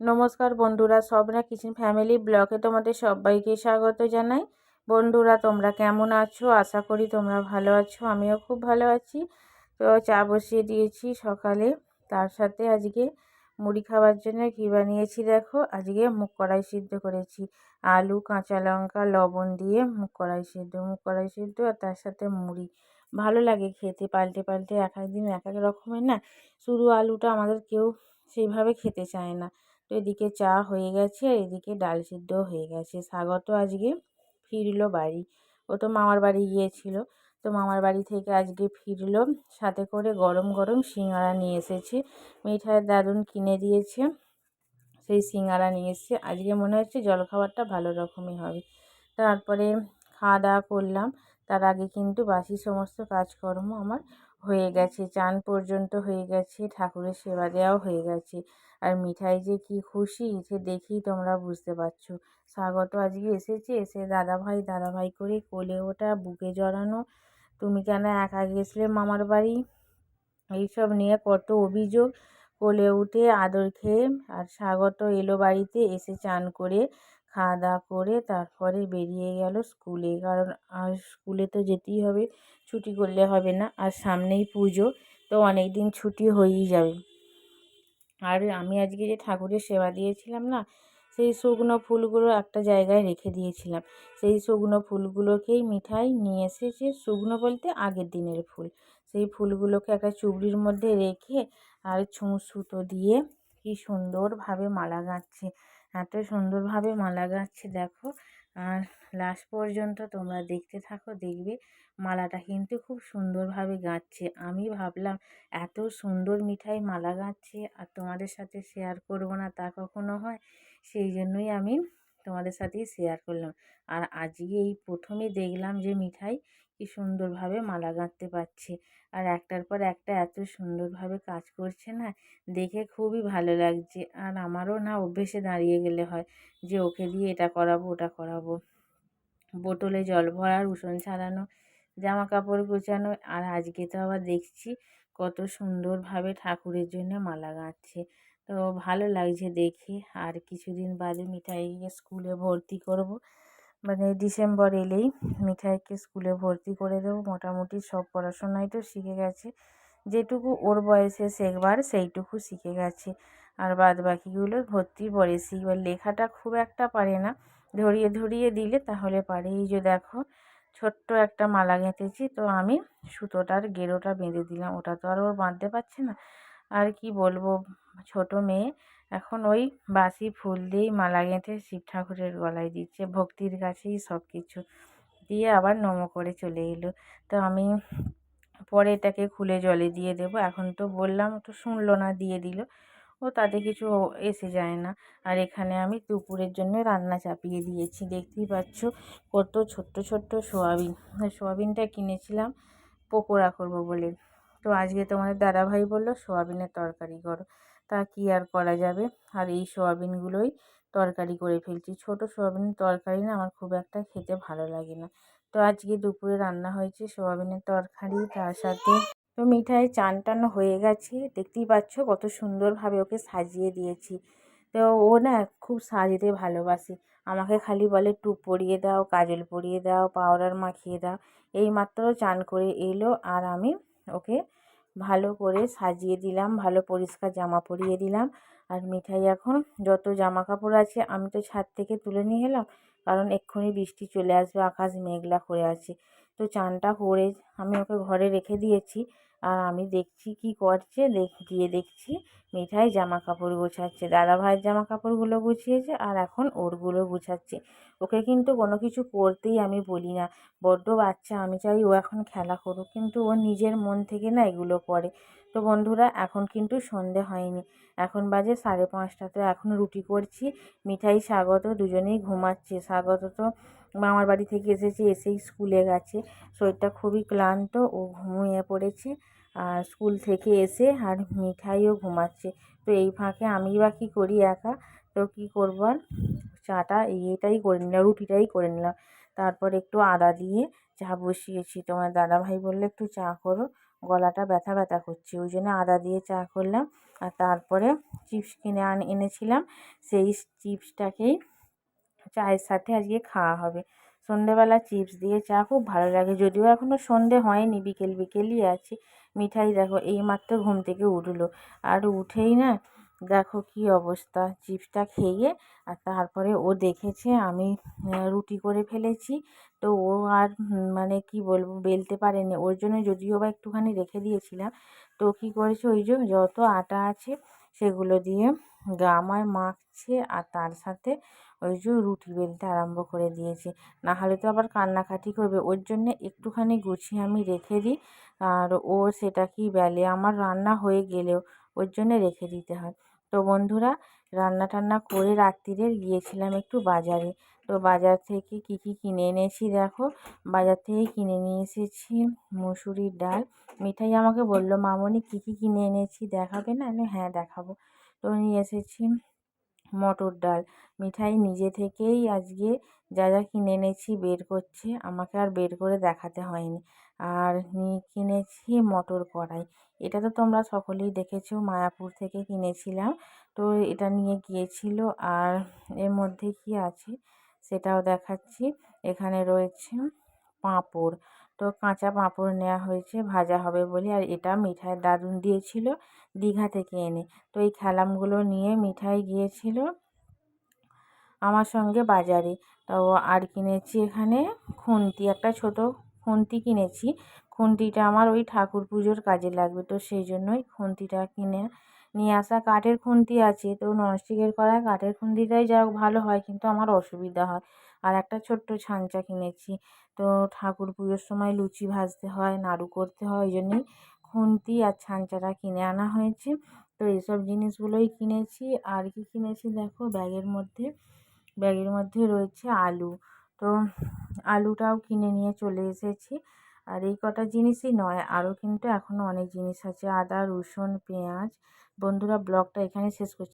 নমস্কার বন্ধুরা সবরা kitchen family ব্লগে তোমাদের সবাইকে স্বাগত জানাই। বন্ধুরা, তোমরা কেমন আছো? আশা করি তোমরা ভালো আছো, আমিও খুব ভালো আছি। তো চা বসিয়ে দিয়েছি সকালে। তার সাথে আজকে মুড়ি খাওয়ার জন্য কী বানিয়েছি, দেখো। আজকে মুগ কড়াই সিদ্ধ করেছি। আলু, কাঁচা লঙ্কা, লবণ দিয়ে মুগ কড়াই সিদ্ধ, মুগ কড়াই সিদ্ধ আর তার সাথে মুড়ি। ভালো লাগে খেতে, পাল্টে পাল্টে এক এক দিন এক এক রকমের না। শুধু আলুটা আমাদের কেউ সেইভাবে খেতে চায় না। তো এদিকে চা হয়ে গেছে আর এদিকে ডাল সিদ্ধও হয়ে গেছে। স্বাগত আজকে ফিরলো বাড়ি। ও তো মামার বাড়ি গিয়েছিল। তো মামার বাড়ি থেকে আজকে ফিরলো। সাথে করে গরম গরম সিঙ্গারা নিয়ে এসেছে। মিঠাইয়ের দারুণ কিনে দিয়েছে। সেই সিঙ্গারা নিয়ে এসছে। আজকে মনে হচ্ছে জলখাবারটা ভালো রকমই হবে। তারপরে খাওয়া দাওয়া করলাম। তার আগে কিন্তু বাসি সমস্ত কাজকর্ম আমার হয়ে গেছে, চান পর্যন্ত হয়ে গেছে, ঠাকুরের সেবা দেওয়াও হয়ে গেছে। আর মিঠাই যে কি খুশি সে দেখেই তোমরা বুঝতে পারছ। স্বাগত আজকে এসেছে, এসে দাদাভাই দাদাভাই করে কোলে ওঠা বুকে জড়ানো। তুমি কেন একা গেছলে মামার বাড়ি? এইসব নিয়ে কত অভিযোগ। কোলে উঠে আদর খেয়ে আর স্বাগত এলো বাড়িতে, এসে চান করে খাওয়া দাওয়া করে তারপরে বেরিয়ে গেল স্কুলে। কারণ আর স্কুলে তো যেতেই হবে, ছুটি করলে হবে না। আর সামনেই পুজো, তো অনেক দিন ছুটি হয়েই যাবে। আর আমি আজকে যে ঠাকুরের সেবা দিয়েছিলাম না, সেই শুকনো ফুলগুলো একটা জায়গায় রেখে দিয়েছিলাম। সেই শুকনো ফুলগুলোকেই মিঠাই নিয়ে এসেছে শুকনো বলতে আগের দিনের ফুল। সেই ফুলগুলোকে একটা চুবড়ির মধ্যে রেখে আর ছুঁ সুতো দিয়ে কি সুন্দরভাবে মালা গাঁথছে। এত সুন্দরভাবে মালা গাঁথছে, দেখো। আর লাস্ট পর্যন্ত তোমরা দেখতে থাকো, দেখবে মালাটা কিন্তু খুব সুন্দরভাবে গাঁথছে। আমি ভাবলাম, এত সুন্দর মিঠাই মালা গাঁথছে আর তোমাদের সাথে শেয়ার করব না, তা কখনো হয়? সেই জন্যই আমি তোমাদের সাথেই শেয়ার করলাম। আর আজকে এই প্রথমে দেখলাম যে মিঠাই কি সুন্দরভাবে মালা গাঁথতে পারছে। আর একটার পর একটা এত সুন্দরভাবে কাজ করছে না, দেখে খুবই ভালো লাগছে। আর আমারও না অভ্যেসে দাঁড়িয়ে গেলে হয় যে, ওকে দিয়ে এটা করাবো, ওটা করাবো। বোতলে জল ভরার উষণ ছাড়ানো জামা কাপড় গোছানো, আর আজকে তো আবার দেখছি কত সুন্দরভাবে ঠাকুরের জন্য মালা গাঁথছে। তো ভালো লাগছে দেখে। আর কিছুদিন বাদে মিঠাইকে স্কুলে ভর্তি করব। মানে ডিসেম্বর এলেই মিঠাইকে স্কুলে ভর্তি করে দেবো। মোটামুটি সব পড়াশোনাই তো শিখে গেছে। যেটুকু ওর বয়সে শেখবার, সেইটুকু শিখে গেছে। আর বাদ বাকিগুলো ভর্তি পরে শিখবার লেখাটা খুব একটা পারে না। ধরিয়ে ধরিয়ে দিলে তাহলে পারে। এই যে দেখো, ছোট্ট একটা মালা গেঁথেছি, তো আমি সুতোটার গেরোটা বেঁধে দিলাম। ওটা তো আর ওর বাঁধতে পারছে না। আর কি বলব, ছোট মেয়ে এখন ওই বাসি ফুল দিয়েই মালা গেঁথে শিব ঠাকুরের গলায় দিচ্ছে, ভক্তির কাছেই সব কিছু দিয়ে আবার নমো করে চলে এলো। তো আমি পরে এটাকে খুলে জলে দিয়ে দেবো। এখন তো বললাম তো শুনলো না, দিয়ে দিল। ও তাতে কিছু এসে যায় না। আর এখানে আমি দুপুরের জন্য রান্না চাপিয়ে দিয়েছি। দেখতেই পাচ্ছ কত ছোট্ট ছোট্ট সোয়াবিন। সোয়াবিনটা কিনেছিলাম পকোড়া করব বলে। তো আজকে তোমাদের দাদাভাই বলল, সোয়াবিনের তরকারি করো। তা কী আর করা যাবে? আর এই সোয়াবিনগুলোই তরকারি করে ফেলছি। ছোট সোয়াবিনের তরকারি না আমার খুব একটা খেতে ভালো লাগে না। তো আজকে দুপুরে রান্না হয়েছে সোয়াবিনের তরকারি, তার সাথে তো মিঠাই চান টান হয়ে গেছে। দেখতেই পাচ্ছ কত সুন্দরভাবে ওকে সাজিয়ে দিয়েছি। তো ও না খুব সাজতে ভালোবাসে। আমাকে খালি বলে, টুপ পরিয়ে দাও, কাজল পরিয়ে দাও, পাউডার মাখিয়ে দাও। এই মাত্র চান করে এলো আর আমি ওকে ভালো করে সাজিয়ে দিলাম, ভালো পরিষ্কার জামা পরিয়ে দিলাম। আর মিঠাই এখন যত জামা কাপড় আছে আমি তো ছাদ থেকে তুলে নিয়ে এলাম, কারণ এক্ষুনি বৃষ্টি চলে আসবে, আকাশ মেঘলা করে আছে। তো চানটা করে আমি ওকে ঘরে রেখে দিয়েছি। আর আমি দেখছি কি করছে? দেখ, গিয়ে দেখছি মিঠাই জামা কাপড় গোছাচ্ছে। দাদা ভাইয়ের জামা কাপড়গুলো গুছিয়েছে আর এখন ওরগুলো গুছাচ্ছে। ওকে কিন্তু কোনো কিছু করতেই আমি বলি না। বড্ড বাচ্চা, আমি চাই ও এখন খেলা করুক। কিন্তু ও নিজের মন থেকে না এগুলো করে। তো বন্ধুরা, এখন কিন্তু সন্ধে হয়নি। এখন বাজে সাড়ে পাঁচটা, তো এখন রুটি করছি, মিঠাই, স্বাগত, দুজনেই ঘুমাচ্ছে। স্বাগত তো মামার বাড়ি থেকে এসেছে, এসেই স্কুলে গেছে। শরীরটা খুবই ক্লান্ত, ও ঘুমিয়ে পড়েছে। আর স্কুল থেকে এসে আর মিঠাইও ঘুমাচ্ছে। তো এই ফাঁকে আমি বা কী করি একা? তো কী করব আর? চাটা এটাই করে নিলাম, রুটিটাই করে নিলাম। তারপর একটু আদা দিয়ে চা বসিয়েছি। তোমার দাদাভাই বলল, একটু চা করো। গলাটা ব্যথা ব্যথা করছে। ওই জন্য আদা দিয়ে চা করলাম। আর তারপরে চিপস কিনে আন, এনেছিলাম। সেই চিপসটাকেই চায়ের সাথে আজকে খাওয়া হবে। সন্ধেবেলা চিপস দিয়ে চা খুব ভালো লাগে। যদিও এখনও সন্ধে হয়নি, বিকেল বিকেলই আছে। মিঠাই দেখো, এইমাত্র ঘুম থেকে উঠল। আর উঠেই না দেখো কি অবস্থা। চিপসটা খেয়ে আর তারপরে ও দেখেছে আমি রুটি করে ফেলেছি। তো ও আর মানে কি বলব, বেলতে পারেনি। ওর জন্য যদিও বা একটুখানি রেখে দিয়েছিলাম। তো কী করেছে? ওই যে যত আটা আছে সেগুলো দিয়ে গামায় মাখছে আর তার সাথে ওই যে রুটি বেলতে আরম্ভ করে দিয়েছে। না হলে তো আবার কান্নাকাটি করবে। ওর জন্যে একটুখানি গুছিয়ে আমি রেখে দিই। আর ও সেটা কি বেলে? আমার রান্না হয়ে গেলেও ওর জন্যে রেখে দিতে হয়। তো বন্ধুরা রান্না টান্না করে রাত্রিরে গিয়েছিলাম একটু বাজারে। তো বাজার থেকে কি কি কিনে এনেছি দেখো? বাজার থেকে কিনে নিয়ে এসেছি মুসুরির ডাল। মিঠাই আমাকে বলল, মামনি, কি কি কিনে এনেছি? দেখাবে না? আমি হ্যাঁ দেখাবো। তো নিয়ে এসেছি মটর ডাল। মিঠাই নিজে থেকেই আজকে যা যা কিনে এনেছি বের করছে। আমাকে আর বের করে দেখাতে হয়নি। আর কিনেছি মটর কড়াই। এটা তো তোমরা সকলেই দেখেছ, মায়াপুর থেকে কিনেছিলাম। তো এটা নিয়ে গিয়েছিল। আর এর মধ্যে কি আছে সেটাও দেখাচ্ছি। এখানে রয়েছে পাঁপড়। তো কাঁচা পাঁপড় নেওয়া হয়েছে, ভাজা হবে বলে। আর এটা মিঠাই দারুণ দিয়েছিল দীঘা থেকে এনে। তো এই খেলামগুলো নিয়ে মিঠাই গিয়েছিল। আমার সঙ্গে বাজারে। তো আর কিনেছি এখানে খুন্তি, একটা ছোট খুন্তি কিনেছি। খুন্তিটা আমার ওই ঠাকুর পুজোর কাজে লাগবে, তো সেই জন্যই খুন্তিটা কিনে নিয়ে আসা। কাঠের খুন্তি আছে, তো ননস্টিকের কড়াই কাঠের খুন্তিটাই যা ভালো হয়, কিন্তু আমার অসুবিধা হয়। আর একটা ছোট্ট ছাঁচা কিনেছি, তো ঠাকুর পুজোর সময় লুচি ভাজতে হয়, নাড়ু করতে হয়, ওই জন্যই খুন্তি আর ছাঁচাটা কিনে আনা হয়েছে। তো এইসব জিনিসগুলোই কিনেছি। আর কি কিনেছি দেখো, ব্যাগের মধ্যে ব্যাগের মধ্যে রয়েছে আলু। তো আলুটাও কিনে নিয়ে চলে এসেছি। আর এই কটা জিনিসই নয়, আরও কিন্তু এখনও অনেক জিনিস আছে। আদা, রসুন, পেঁয়াজ। বন্ধুরা, ব্লগটা এখানে শেষ করছি।